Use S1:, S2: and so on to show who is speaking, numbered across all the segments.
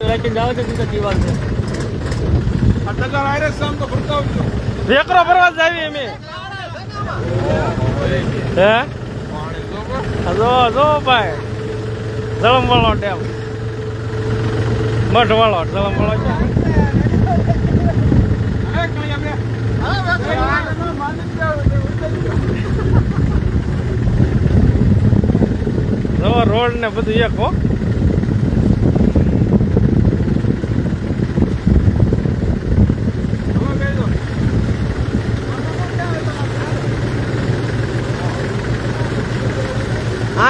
S1: જાવ
S2: વેકરો ભરવા જ અમે. હે? જો જો ભાઈ. જળમ વાળો ડેમ. મઠ વાળો જળમ વાળો રોડ ને બધું એક હો.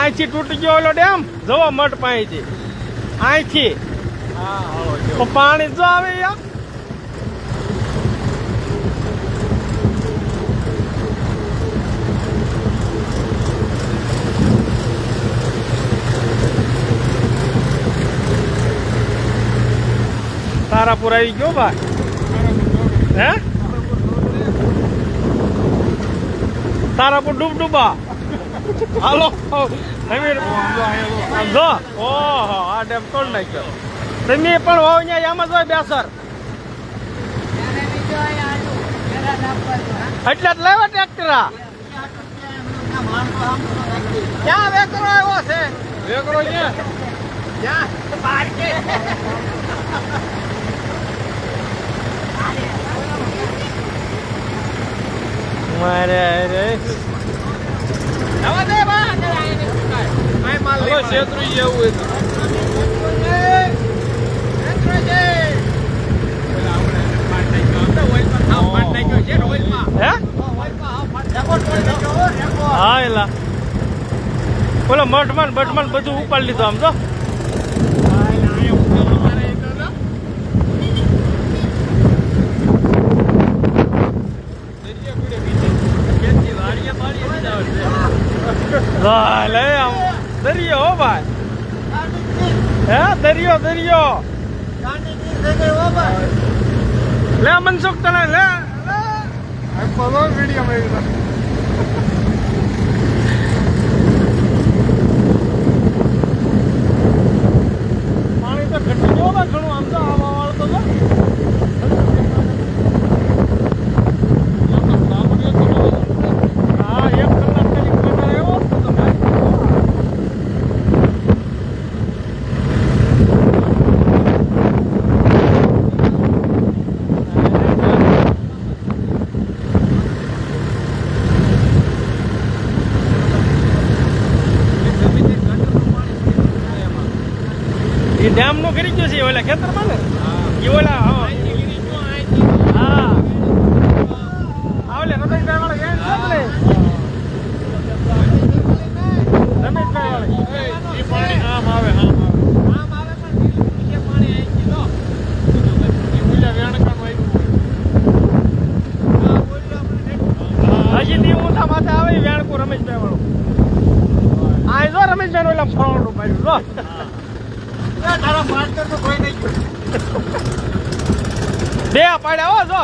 S2: અહીંથી તૂટી ગયો ઓલો ડેમ? જવો મઠ પાણીથી અહીંથી. પાણી જો આવે તારાપુર આવી ગયો ભાઈ? હે? તારાપુર ડૂબ ડૂબા હાલો. નવીન જો તમે પણ હોવ બેસર. એટલે જ લેવા ટ્રેક્ટરા ક્યાં વેકરો આવ્યો છે? વેકરો ક્યાં? મારે હવે છેતરી જેવું હે હા એલા બોલો મઠમાન બટમાન બધું ઉપાડી લીધું આમ તો લે ભાઈ હે દરિયો દરિયો. લે મનસુખ તને લે. પાણી તો ઘટી ગયો બા ઘણું આમ તો આવા વાળો તો જો. હા એક કલાક કરી ખોટા આવ્યો તો તો ભાઈ એ ડેમનું કરી ગયું છે ઓલા ખેતરમાં ને? એ ઓલા હા. હા. આ ઓલે રમેશભાઈ વાળો છે ને રમેશભાઈ વાળો આમ આવે આમ આવે. વેણકું રમેશભાઈ વાળો આ જો રમેશભાઈ ઓલા ફોન પાડ્યું જો. બે પાડ્યા હો જો.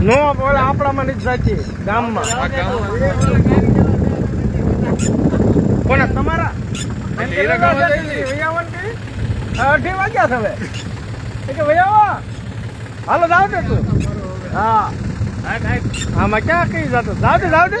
S2: નો બોલે આપણામાં નથી સાચી ગામમાં. કોના? તમારા? અઢી વાગ્યા છે હવે. કે ભૈયા હાલો જાવ દે તું. હા. આમાં ક્યાં કઈ જતો? જાવ દે જાવ દે